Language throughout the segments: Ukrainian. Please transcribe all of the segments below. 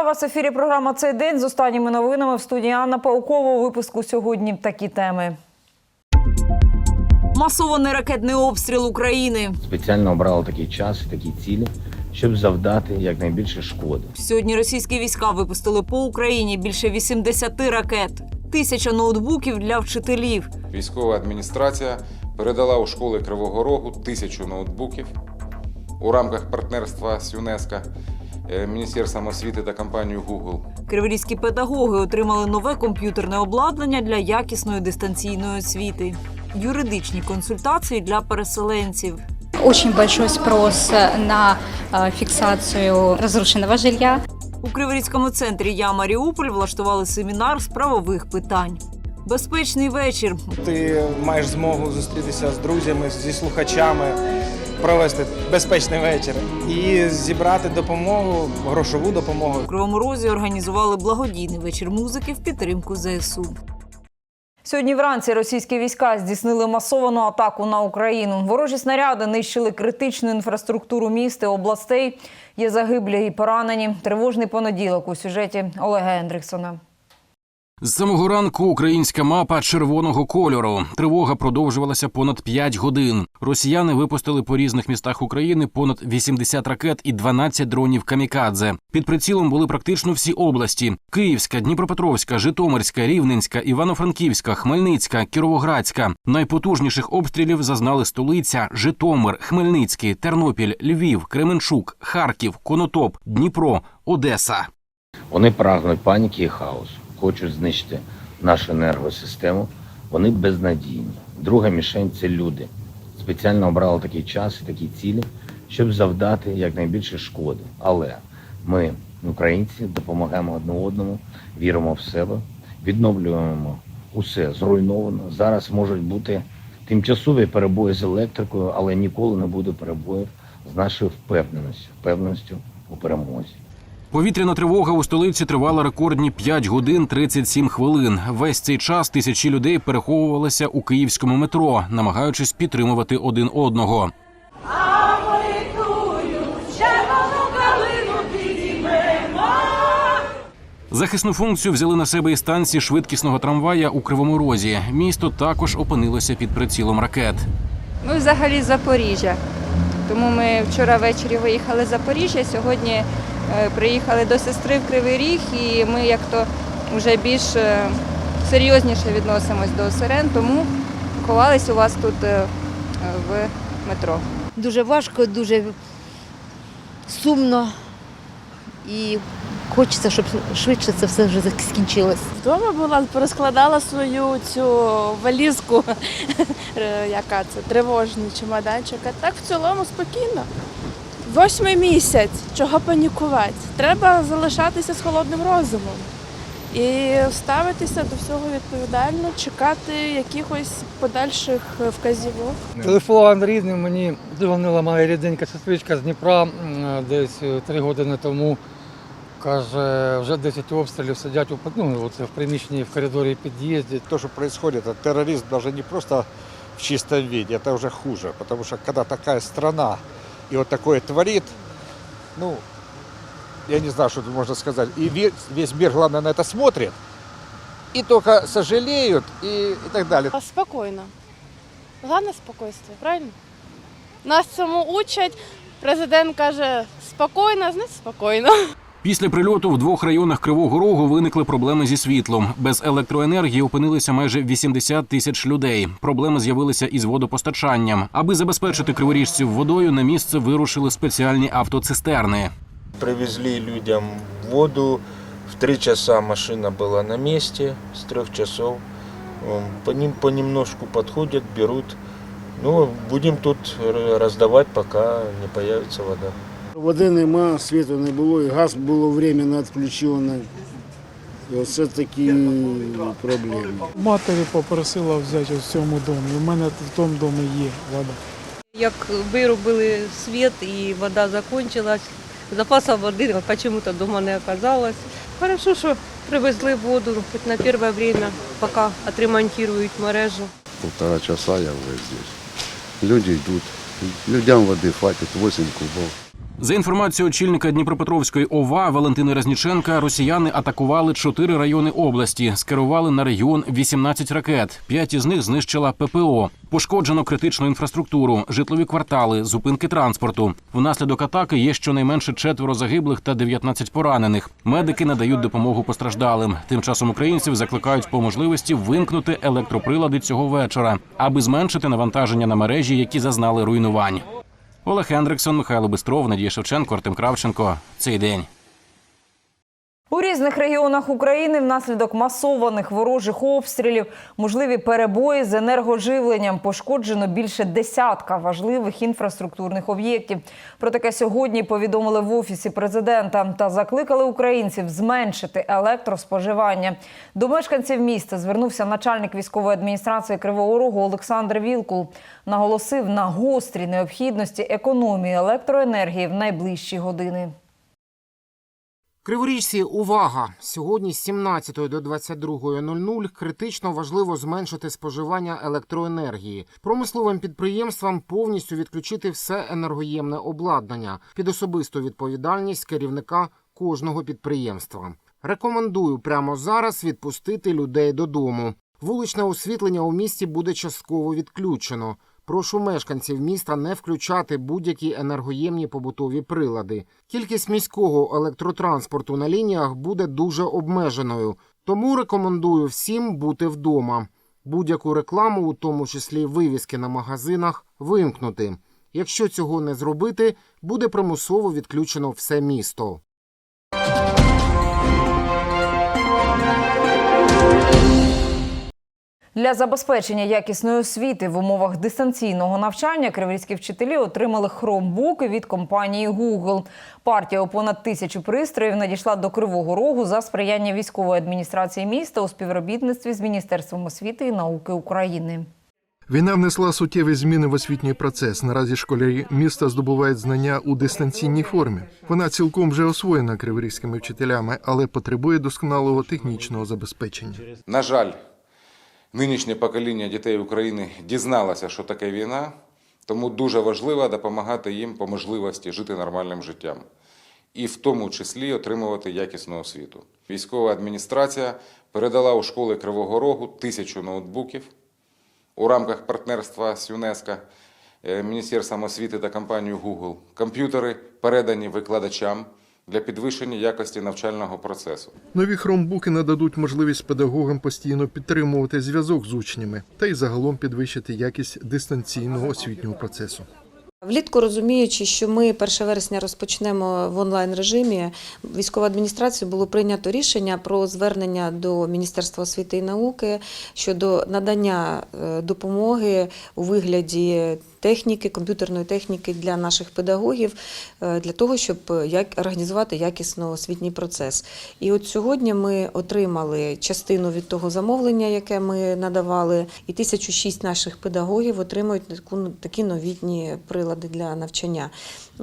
Вітаю вас в ефірі. Програма цей день з останніми новинами в студії Анна Паукова. У випуску сьогодні такі теми. Масований ракетний обстріл України. спеціально обрали такий час і такі цілі, щоб завдати якнайбільше шкоди. Сьогодні російські війська випустили по Україні більше 80 ракет, тисяча ноутбуків для вчителів. Військова адміністрація передала у школи Кривого Рогу тисячу ноутбуків у рамках партнерства з ЮНЕСКО, Міністерством освіти та компанією Google. Криворізькі педагоги отримали нове комп'ютерне обладнання для якісної дистанційної освіти, юридичні консультації для переселенців. Очень большой спрос на э, фиксацию разрушенного жилья. У Криворізькому центрі Я Маріуполь влаштували семінар з правових питань. Безпечний вечір. Ти маєш змогу зустрітися з друзями, зі слухачами, провести безпечний вечір і зібрати допомогу, грошову допомогу. У Кривому Розі організували благодійний вечір музики в підтримку ЗСУ. Сьогодні вранці російські війська здійснили масовану атаку на Україну. Ворожі снаряди нищили критичну інфраструктуру міст і областей. Є загиблі і поранені. Тривожний понеділок у сюжеті Олега Ендриксона. З самого ранку українська мапа червоного кольору. Тривога продовжувалася понад 5 годин. Росіяни випустили по різних містах України понад 80 ракет і 12 дронів камікадзе. Під прицілом були практично всі області: Київська, Дніпропетровська, Житомирська, Рівненська, Івано-Франківська, Хмельницька, Кіровоградська. Найпотужніших обстрілів зазнали столиця, Житомир, Хмельницький, Тернопіль, Львів, Кременчук, Харків, Конотоп, Дніпро, Одеса. Вони прагнуть паніки і хаосу, хочуть знищити нашу енергосистему. Вони безнадійні. Друга мішень це люди. Спеціально обрали такий час і такі цілі, щоб завдати якнайбільше шкоди. Але ми, українці, допомагаємо одне одному, віримо в себе, відновлюємо усе зруйновано. Зараз можуть бути тимчасові перебої з електрикою, але ніколи не буде перебоїв з нашою впевненістю, впевненістю у перемозі. Повітряна тривога у столиці тривала рекордні 5 годин 37 хвилин. Весь цей час тисячі людей переховувалися у київському метро, намагаючись підтримувати один одного. Захисну функцію взяли на себе і станції швидкісного трамвая у Кривому Розі. Місто також опинилося під прицілом ракет. Ми взагалі з Запоріжжя. Тому ми вчора ввечері виїхали з Запоріжжя. Сьогодні приїхали до сестри в Кривий Ріг, і ми як то вже більш е, серйозніше відносимось до сирен, тому ховались у вас тут е, в метро. Дуже важко, дуже сумно і хочеться, щоб швидше це все вже скінчилось. Вдома була, порозкладала свою цю валізку, е, яка це тривожний чемоданчик. А так в цілому спокійно. Восьмий місяць, чого панікувати? Треба залишатися з холодним розумом і ставитися до всього відповідально, чекати якихось подальших вказівок. Телефон рідний, мені дзвонила моя рідненька сестричка з Дніпра десь е, три години тому. Каже, вже 10 обстрілів сидять у ну, оце в приміщенні в коридорі під'їзді. То, что происходит, это терроризм даже не просто в чистом виде, это уже хуже. Потому что когда такая страна и вот такое творит, ну, я не знаю, что тут можно сказать. И ве- весь мир, главное, на это смотрит. И только сожалеют и, и так далее. Спокійно. Головне спокійствие, правильно? Нас цьому учать. Президент каже спокійно, значить спокійно. Після прильоту в двох районах Кривого Рогу виникли проблеми зі світлом. Без електроенергії опинилися майже 80 тисяч людей. Проблеми з'явилися із водопостачанням. Аби забезпечити криворіжців водою, на місце вирушили спеціальні автоцистерни. Привезли людям воду. В три часа машина была на месте, с трех часов. По ним понемножку подходят, берут. Ну, будем тут р- раздавать, пока не появится вода. Води нема, світу не було, і газ було временно відключено. І оце такі проблеми. Матері попросила взяти в цьому домі. У мене в тому домі є вода. Як виробили світ і вода закінчилась, запасу води чому-то вдома не оказалось. Хорошо, що привезли воду хоч на перше время, поки отремонтують мережу. Полтора часа я уже здесь. Люди идут. Людям воды хватит 8 кубов. За інформацією очільника Дніпропетровської ОВА Валентини Резніченка, росіяни атакували чотири райони області, скерували на регіон 18 ракет. П'ять із них знищила ППО. Пошкоджено критичну інфраструктуру, житлові квартали, зупинки транспорту. Внаслідок атаки є щонайменше четверо загиблих та 19 поранених. Медики надають допомогу постраждалим. Тим часом українців закликають по можливості вимкнути електроприлади цього вечора, аби зменшити навантаження на мережі, які зазнали руйнувань. Олег Хендриксон, Михайло Бистров, Надія Шевченко, Артем Кравченко. Цей день. У різних регіонах України внаслідок масованих ворожих обстрілів можливі перебої з енергоживленням пошкоджено більше десятка важливих інфраструктурних об'єктів. Про таке сьогодні повідомили в офісі президента та закликали українців зменшити електроспоживання. До мешканців міста звернувся начальник військової адміністрації Кривого Рогу Олександр Вілкул. Наголосив на гострій необхідності економії електроенергії в найближчі години. Криворіжці, увага! Сьогодні з 17 до 22.00 критично важливо зменшити споживання електроенергії. Промисловим підприємствам повністю відключити все енергоємне обладнання під особисту відповідальність керівника кожного підприємства. Рекомендую прямо зараз відпустити людей додому. Вуличне освітлення у місті буде частково відключено. Прошу мешканців міста не включати будь-які енергоємні побутові прилади. Кількість міського електротранспорту на лініях буде дуже обмеженою, тому рекомендую всім бути вдома. Будь-яку рекламу, у тому числі вивіски на магазинах, вимкнути. Якщо цього не зробити, буде примусово відключено все місто. Для забезпечення якісної освіти в умовах дистанційного навчання криворізькі вчителі отримали хромбуки від компанії Google. Партія у понад тисячу пристроїв надійшла до Кривого Рогу за сприяння військової адміністрації міста у співробітництві з Міністерством освіти і науки України. Війна внесла суттєві зміни в освітній процес. Наразі школярі міста здобувають знання у дистанційній формі. Вона цілком вже освоєна криворізькими вчителями, але потребує досконалого технічного забезпечення. На жаль, нинішнє покоління дітей України дізналося, що таке війна, тому дуже важливо допомагати їм по можливості жити нормальним життям. І в тому числі отримувати якісну освіту. Військова адміністрація передала у школи Кривого Рогу тисячу ноутбуків у рамках партнерства з ЮНЕСКО, е, Міністерством освіти та компанією Google. Комп'ютери передані викладачам для підвищення якості навчального процесу. Нові хромбуки нададуть можливість педагогам постійно підтримувати зв'язок з учнями та й загалом підвищити якість дистанційного освітнього процесу. Влітку розуміючи, що ми 1 вересня розпочнемо в онлайн режимі, військовою адміністрацією було прийнято рішення про звернення до Міністерства освіти і науки щодо надання е, допомоги у вигляді техніки, комп'ютерної техніки для наших педагогів, е, для того, щоб як організувати якісно освітній процес. І от сьогодні ми отримали частину від того замовлення, яке ми надавали, і 1006 наших педагогів отримують такі новітні прилади для навчання.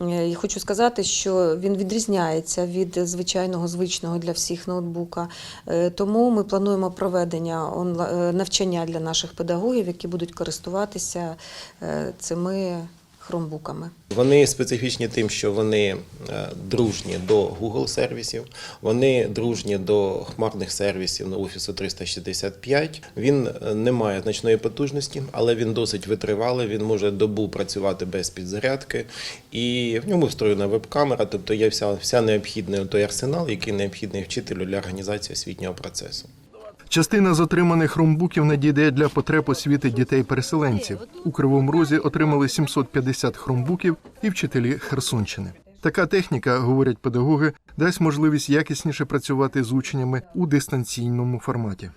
Е, І хочу сказати, що він відрізняється від звичайного звичного для всіх ноутбука. Е, Тому ми плануємо проведення е, навчання для наших педагогів, які будуть користуватися е, цими хромбуками. Вони специфічні тим, що вони е, дружні до Google сервісів, вони дружні до хмарних сервісів на Офісу 365. Він е, не має значної потужності, але він досить витривалий. Він може добу працювати без підзарядки, і в ньому встроєна веб-камера, тобто є вся, вся необхідний той арсенал, який необхідний вчителю для організації освітнього процесу. Частина з отриманих хромбуків надійде для потреб освіти дітей-переселенців. У Кривому Розі отримали 750 хромбуків і вчителі Херсонщини. Така техніка, говорять педагоги, дасть можливість якісніше працювати з учнями у дистанційному форматі.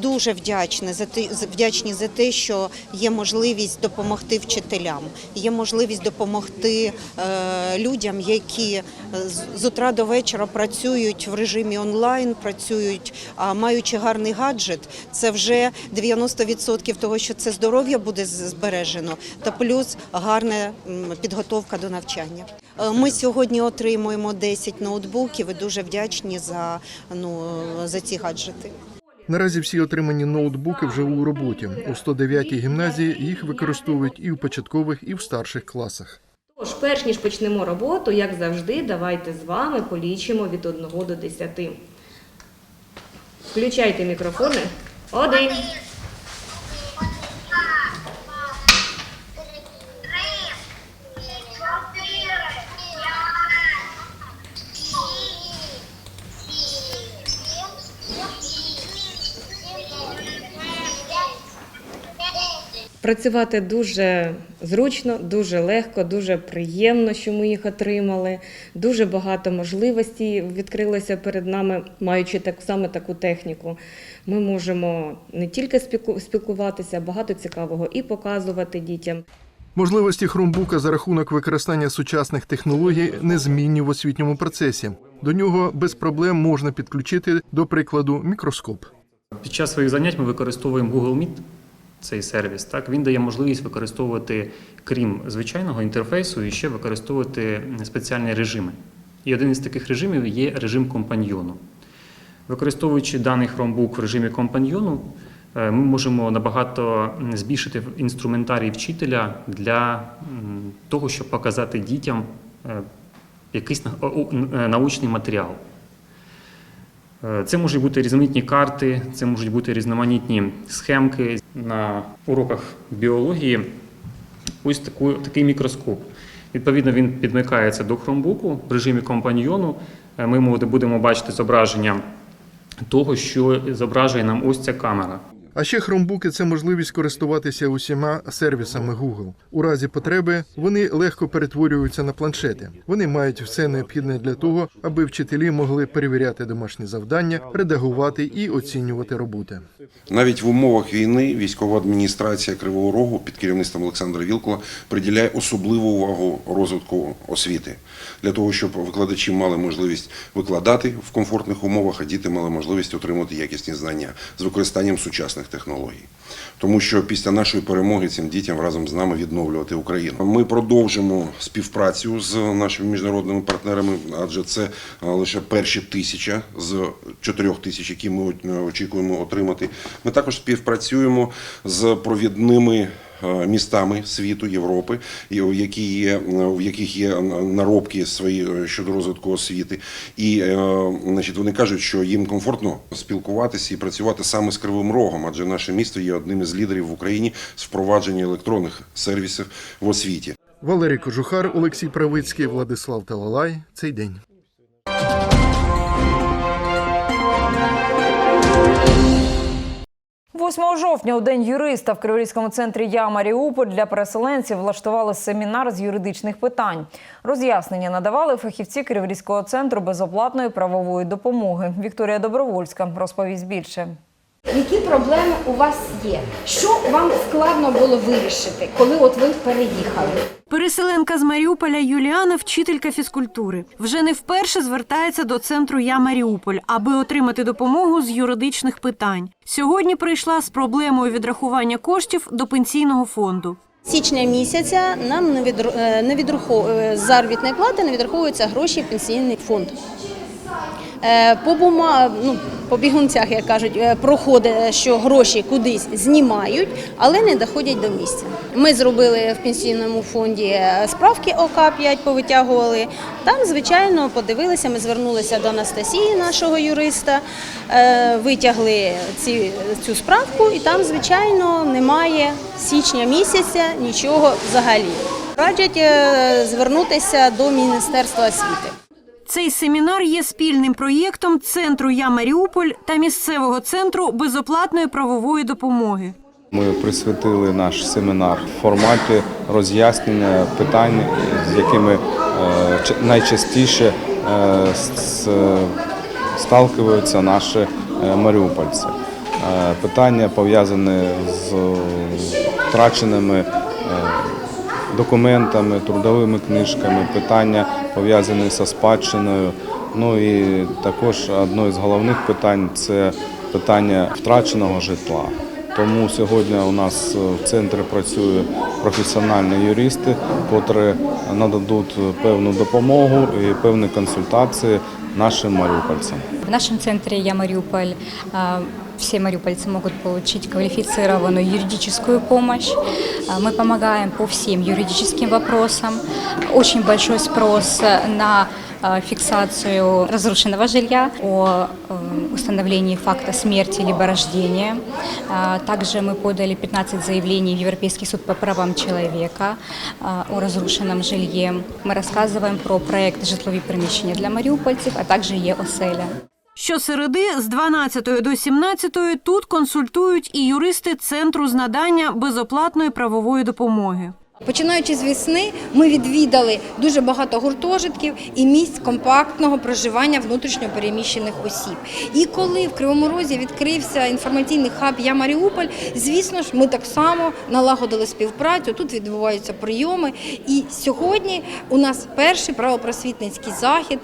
Дуже вдячні за те, вдячні за те, що є можливість допомогти вчителям, є можливість допомогти е, людям, які з, з утра до вечора працюють в режимі онлайн, працюють, а маючи гарний гаджет, це вже 90% того, що це здоров'я буде збережено, та плюс гарна підготовка до навчання. Е, Ми сьогодні отримуємо 10 ноутбуків і дуже вдячні за, ну, за ці гаджети. Наразі всі отримані ноутбуки вже у роботі. У 109-й гімназії їх використовують і в початкових, і в старших класах. Тож, перш ніж почнемо роботу, як завжди, давайте з вами полічимо від 1 до 10. Включайте мікрофони. Один. Працювати дуже зручно, дуже легко, дуже приємно, що ми їх отримали. Дуже багато можливостей відкрилося перед нами, маючи так саме таку техніку. Ми можемо не тільки спілку- спілкуватися, а багато цікавого і показувати дітям. Можливості хромбука за рахунок використання сучасних технологій незмінні в освітньому процесі. До нього без проблем можна підключити, до прикладу, мікроскоп. Під час своїх занять ми використовуємо Google Meet, цей сервіс. Так він дає можливість використовувати, крім звичайного інтерфейсу, і ще використовувати спеціальні режими. І один із таких режимів є режим компаньйону. Використовуючи даний Chromebook в режимі компаньйону, е, ми можемо набагато збільшити інструментарій вчителя для того, щоб показати дітям е, якийсь е, научний матеріал. Е, Це можуть бути різноманітні карти, це можуть бути різноманітні схемки. На уроках біології ось таку, такий мікроскоп. Відповідно, він підмикається до хромбуку в режимі компаньйону. Е, Ми будемо бачити зображення того, що зображує нам ось ця камера. А ще хромбуки це можливість користуватися усіма сервісами Google. У разі потреби вони легко перетворюються на планшети. Вони мають все необхідне для того, аби вчителі могли перевіряти домашні завдання, редагувати і оцінювати роботи. Навіть в умовах війни військова адміністрація Кривого Рогу під керівництвом Олександра Вілкула приділяє особливу увагу розвитку освіти для того, щоб викладачі мали можливість викладати в комфортних умовах, а діти мали можливість отримати якісні знання з використанням сучасних технологій. Тому що після нашої перемоги цим дітям разом з нами відновлювати Україну. Ми продовжимо співпрацю з нашими міжнародними партнерами, адже це лише перші тисяча з чотирьох тисяч, які ми е, очікуємо отримати. Ми також співпрацюємо з провідними е, містами світу Європи, які є в яких є наробки свої е, щодо розвитку освіти, і е, значить вони кажуть, що їм комфортно спілкуватися і працювати саме з кривим рогом, адже наше місто є одним із лідерів в Україні з впровадження електронних сервісів в освіті. Валерій Кожухар, Олексій Правицький, Владислав Талалай. Цей день. – 8 жовтня у день юриста в Криворізькому центрі Я Маріуполь для переселенців влаштували семінар з юридичних питань. Роз'яснення надавали фахівці Криворізького центру безоплатної правової допомоги. Вікторія Добровольська розповість більше. Які проблеми у вас є? Що вам складно було вирішити, коли от ви переїхали? Переселенка з Маріуполя Юліана, вчителька фізкультури, вже не вперше звертається до центру Я Маріуполь, аби отримати допомогу з юридичних питань. Сьогодні прийшла з проблемою відрахування коштів до пенсійного фонду. Січня місяця нам не відру- е, не відраховує заробітної плати, не відраховуються гроші в пенсійний фонд. Е, По бума, ну, по бігунцях, як кажуть, е, проходить, що гроші кудись знімають, але не доходять до місця. Ми зробили в пенсійному фонді е, справки ОК-5, повитягували. Там, звичайно, подивилися, ми звернулися до Анастасії, нашого юриста, е, витягли ці, цю справку, і там, звичайно, немає січня місяця нічого взагалі. Радять е, звернутися до Міністерства освіти. Цей семінар є спільним проєктом центру Я Маріуполь та місцевого центру безоплатної правової допомоги. Ми присвятили наш семінар в форматі роз'яснення питань, з якими е, найчастіше е, сталкиваються наші е, маріупольці. Питання пов'язані з втраченими документами, трудовими книжками, питання пов'язані зі спадщиною. Ну і також одне з головних питань це питання втраченого житла. Тому сьогодні у нас в центрі працює професіональні юристи, котрі нададуть певну допомогу і певні консультації нашим маріупольцям. В нашем центре «Я Мариуполь» а, все мариупольцы могут получить квалифицированную юридическую помощь. А, Мы помогаем по всем юридическим вопросам. Очень большой спрос на а, фиксацию разрушенного жилья, о э, установлении факта смерти либо рождения. А, Также мы подали 15 заявлений в Европейский суд по правам человека а, о разрушенном жилье. Мы рассказываем про проект «Житлові приміщення для маріупольців», а также є оселя. Щосереди з 12 до 17 тут консультують і юристи центру з надання безоплатної правової допомоги. Починаючи з весни, ми відвідали дуже багато гуртожитків і місць компактного проживання внутрішньопереміщених осіб. І коли в Кривому Розі відкрився інформаційний хаб Я Маріуполь, звісно ж, ми так само налагодили співпрацю. Тут відбуваються прийоми. І сьогодні у нас перший правопросвітницький захід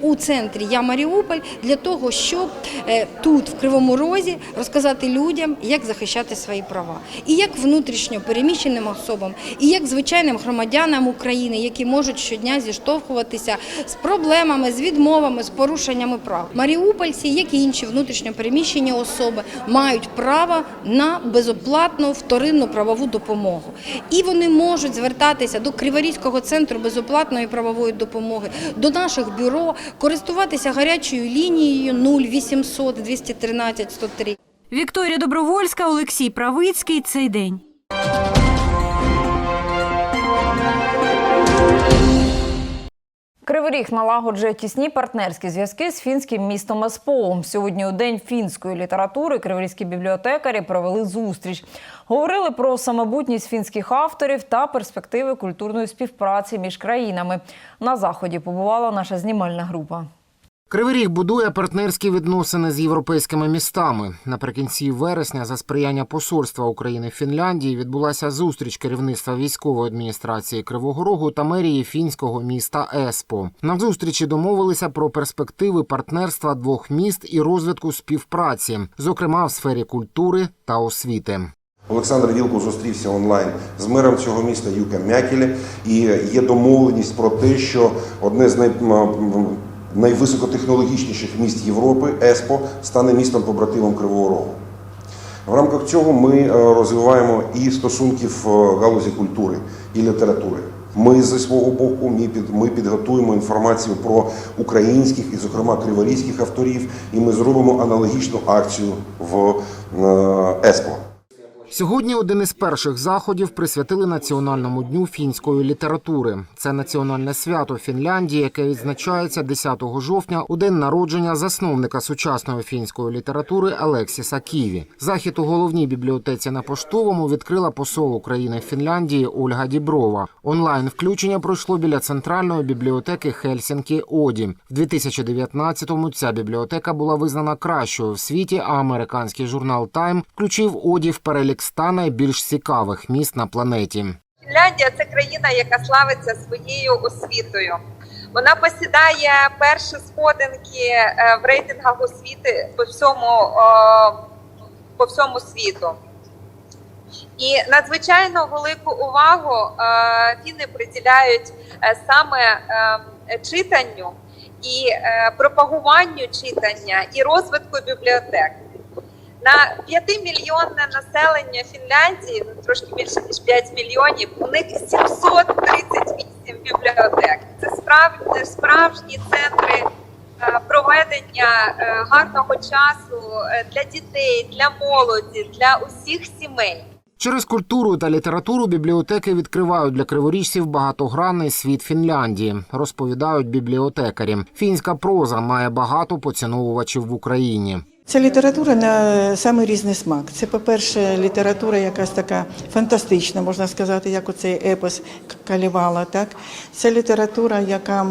у центрі Я Маріуполь для того, щоб е, тут, в Кривому Розі, розказати людям, як захищати свої права, і як внутрішньо переміщеним особам, і як звичайним громадянам України, які можуть щодня зіштовхуватися з проблемами, з відмовами, з порушеннями прав. Маріупольці, як і інші внутрішньо переміщені особи, мають право на безоплатну вторинну правову допомогу. І вони можуть звертатися до Криворізького центру безоплатної правової допомоги, до наших бюро, користуватися гарячою лінією 0800 213 103. Вікторія Добровольська, Олексій Правицький. Цей день. Кривий Ріг налагоджує тісні партнерські зв'язки з фінським містом Еспоу. Сьогодні у день фінської літератури криворізькі бібліотекарі провели зустріч. Говорили про самобутність фінських авторів та перспективи культурної співпраці між країнами. На заході побувала наша знімальна група. Кривий Ріг будує партнерські відносини з європейськими містами. Наприкінці вересня, за сприяння посольства України в Фінляндії, відбулася зустріч керівництва військової адміністрації Кривого Рогу та мерії фінського міста Еспо. На зустрічі домовилися про перспективи партнерства двох міст і розвитку співпраці, зокрема в сфері культури та освіти. Олександр Вілкул зустрівся онлайн з мером цього міста Юка Мякілі, і є домовленість про те, що одне з най... найвисокотехнологічніших міст Європи ЕСПО стане містом побратимом Кривого Рогу. В рамках цього ми е, розвиваємо і стосунки в е, галузі культури і літератури. Ми зі свого боку ми, під, ми підготуємо інформацію про українських і, зокрема, криворізьких авторів, і ми зробимо аналогічну акцію в е, ЕСПО. Сьогодні один із перших заходів присвятили Національному дню фінської літератури. Це національне свято Фінляндії, яке відзначається 10 жовтня у день народження засновника сучасної фінської літератури Алексіса Ківі. Захід у головній бібліотеці на поштовому відкрила посол України Фінляндії Ольга Діброва. Онлайн включення пройшло біля центральної бібліотеки Хельсінкі Оді. В 2019-му ця бібліотека була визнана кращою в світі, а американський журнал Time включив Оді в перелік ста найбільш цікавих міст на планеті. Фінляндія це країна, яка славиться своєю освітою. Вона посідає перші сходинки е, в рейтингах освіти по всьому, е, по всьому світу. І надзвичайно велику увагу е, фіни приділяють саме читанню і пропагуванню читання і розвитку бібліотек. На 5-мільйонне населення Фінляндії, ну трошки більше ніж 5 мільйонів, у них 738 бібліотек. Це справді справжні центри е, проведення е, гарного часу е, для дітей, для молоді, для усіх сімей. Через культуру та літературу бібліотеки відкривають для криворіжців багатогранний світ Фінляндії, розповідають бібліотекарі. Фінська проза має багато поціновувачів в Україні. Ця література на самий різний смак. Це, по-перше, література якась така фантастична, можна сказати, як оцей епос Калівала. Так? Це література, яка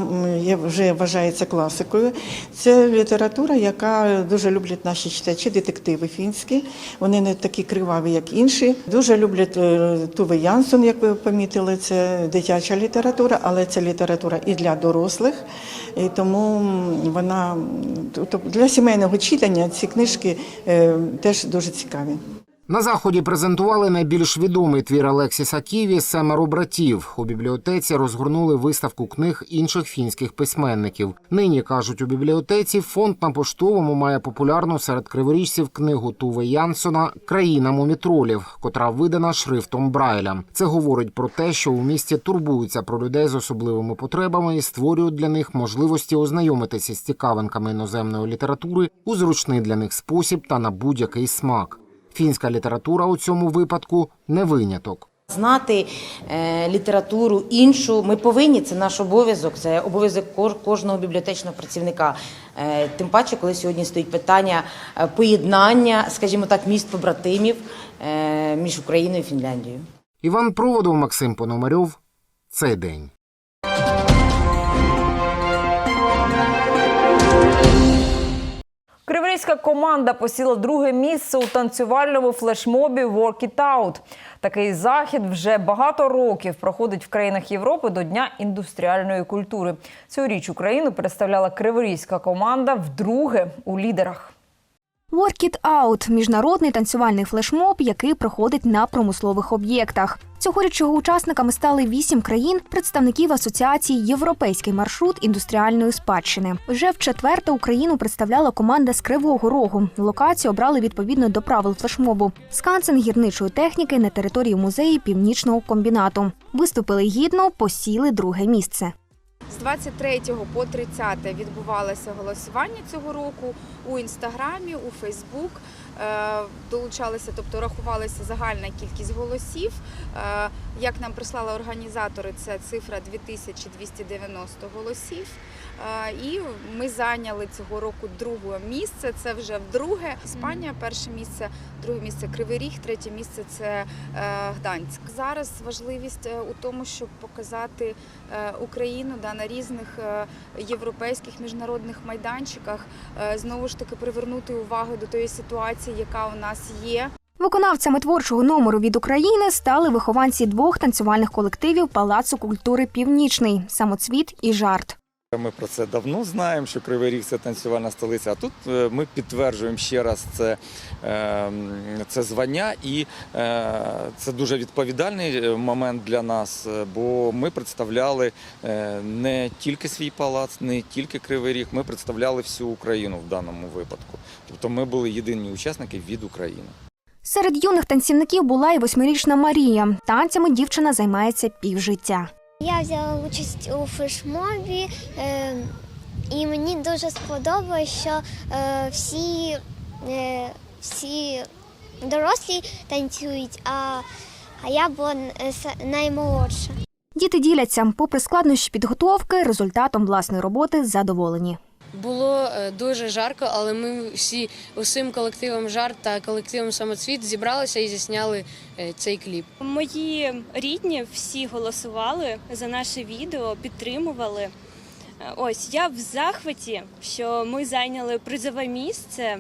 вже вважається класикою. Це література, яка дуже люблять наші читачі, детективи фінські. Вони не такі криваві, як інші. Дуже люблять е, Туве Янсон, як ви помітили, це дитяча література, але це література і для дорослих. І тому вона тобто для сімейного читання книжки е, теж дуже цікаві. На заході презентували найбільш відомий твір Алексіса Ківі Семеро братів. У бібліотеці розгорнули виставку книг інших фінських письменників. Нині кажуть у бібліотеці, фонд на поштовому має популярну серед криворіжців книгу Туве Янсона Країна мумітролів, котра видана шрифтом Брайля. Це говорить про те, що у місті турбуються про людей з особливими потребами і створюють для них можливості ознайомитися з цікавинками іноземної літератури у зручний для них спосіб та на будь-який смак. Фінська література у цьому випадку не виняток. Знати е, літературу іншу ми повинні. Це наш обов'язок, це обов'язок кож- кожного бібліотечного працівника. Е, тим паче, коли сьогодні стоїть питання е, поєднання, скажімо так, міст побратимів між Україною і Фінляндією. Іван Проводов, Максим Пономарьов. Цей день. Криворізька команда посіла друге місце у танцювальному флешмобі Work It Out. Такий захід вже багато років проходить в країнах Європи до Дня індустріальної культури. Цьогоріч Україну представляла криворізька команда вдруге у лідерах. Work It Out – міжнародний танцювальний флешмоб, який проходить на промислових об'єктах. Цьогоріч його учасниками стали вісім країн, представників асоціації Європейський маршрут індустріальної спадщини. Вже в четверте Україну представляла команда з Кривого Рогу. Локацію обрали відповідно до правил флешмобу. Скансен гірничої техніки на території музею північного комбінату. Виступили гідно, посіли друге місце. З 23 по 30 відбувалося голосування цього року у інстаграмі, у Фейсбук. Е, Долучалися, тобто рахувалася загальна кількість голосів. Як нам прислали організатори, це цифра 2290 голосів. І ми зайняли цього року друге місце. Це вже вдруге. Іспанія перше місце, друге місце Кривий Ріг, третє місце це е, Гданськ. Зараз важливість е, у тому, щоб показати е, Україну да, на різних європейських міжнародних майданчиках, знову ж таки привернути увагу до тої ситуації, яка у нас є. Виконавцями творчого номеру від України стали вихованці двох танцювальних колективів Палацу культури Північний самоцвіт і жарт. Ми про це давно знаємо, що Кривий Ріг це танцювальна столиця. А тут е, ми підтверджуємо ще раз це, е, це звання, і е, це дуже відповідальний е, момент для нас, бо ми представляли не тільки свій палац, не тільки Кривий Ріг, ми представляли всю Україну в даному випадку. Тобто ми були єдині учасники від України. Серед юних танцівників була і восьмирічна Марія. Танцями дівчина займається півжиття. Я взяла участь у флешмобі, е, і мені дуже сподобалось, що е, всі, е, всі дорослі танцюють, а, а я була е, наймолодша. Діти діляться, попри складнощі підготовки, результатом власної роботи задоволені. Було е, дуже жарко, але ми всі усім колективом жарт та колективом самоцвіт зібралися і зісняли е, цей кліп. Мої рідні всі голосували за наше відео, підтримували. Е, Ось я в захваті, що ми зайняли призове місце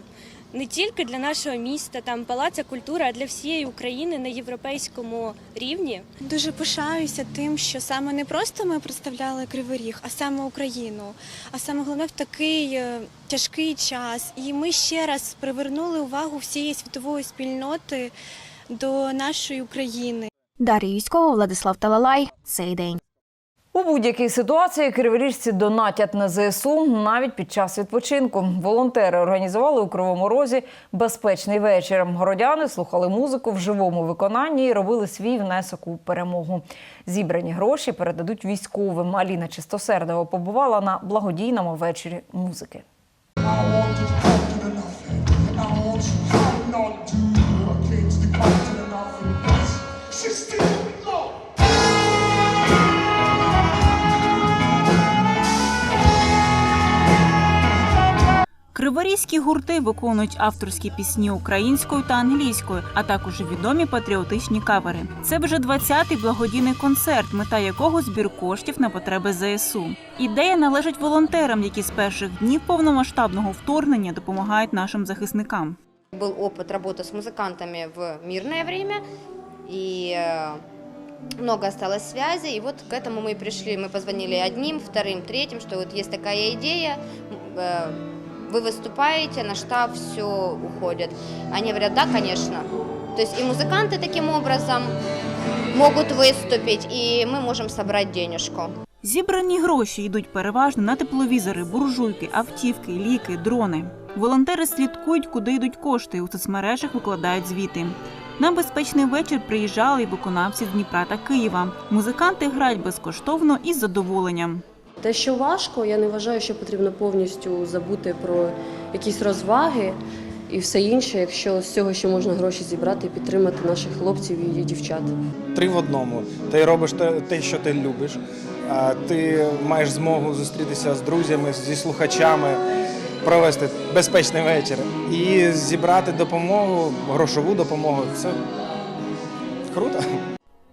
не тільки для нашого міста, там палаця культури, а для всієї України на європейському рівні. Дуже пишаюся тим, що саме не просто ми представляли Кривий Ріг, а саме Україну. А саме головне в такий е, тяжкий час. І ми ще раз привернули увагу всієї світової спільноти до нашої України. Дар'я Юськова, Владислав Талалай. Цей день. У будь-якій ситуації криворіжці донатять на ЗСУ навіть під час відпочинку. Волонтери організували у Кривому Розі безпечний вечір. Городяни слухали музику в живому виконанні і робили свій внесок у перемогу. Зібрані гроші передадуть військовим. Аліна Чистосердова побувала на благодійному вечорі музики. Криворізькі гурти виконують авторські пісні українською та англійською, а також відомі патріотичні кавери. Це вже 20-й благодійний концерт, мета якого збір коштів на потреби ЗСУ. Ідея належить волонтерам, які з перших днів повномасштабного вторгнення допомагають нашим захисникам. Был опыт работы с музыкантами в мирное время, и э, много осталось связи, и вот к этому мы и пришли. Мы позвонили одним, вторым, третьим, что вот есть такая идея, м, э, вы выступаете, на штаб все уходит. Они говорят, да, конечно. То есть и музыканты таким образом могут выступить, и мы можем собрать денежку. Зібрані гроші йдуть переважно на тепловізори, буржуйки, автівки, ліки, дрони. Волонтери слідкують, куди йдуть кошти. У соцмережах викладають звіти. На безпечний вечір приїжджали й виконавці з Дніпра та Києва. Музиканти грають безкоштовно і з задоволенням. Те, що важко, я не вважаю, що потрібно повністю забути про якісь розваги і все інше, якщо з цього ще можна гроші зібрати і підтримати наших хлопців і дівчат. три в одному. Ти робиш те, що ти любиш. Ти маєш змогу зустрітися з друзями, зі слухачами, провести безпечний вечір і зібрати допомогу, грошову допомогу. Це круто.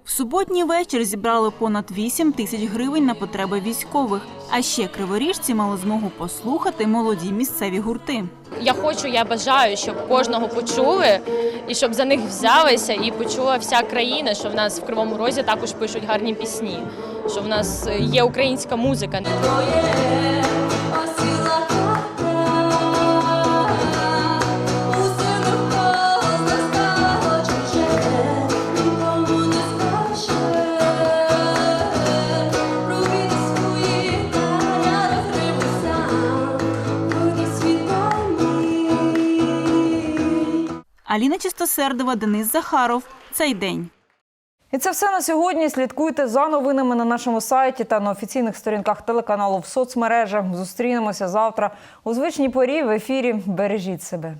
В суботній вечір зібрали понад 8 тисяч гривень на потреби військових. А ще криворіжці мали змогу послухати молоді місцеві гурти. Я хочу, я бажаю, щоб кожного почули і щоб за них взялися і почула вся країна, що в нас в Кривому Розі також пишуть гарні пісні, що в нас є українська музика. Аліна Чистосердова, Денис Захаров. Цей день. І це все на сьогодні. Слідкуйте за новинами на нашому сайті та на офіційних сторінках телеканалу в соцмережах. Зустрінемося завтра у звичній порі в ефірі. Бережіть себе.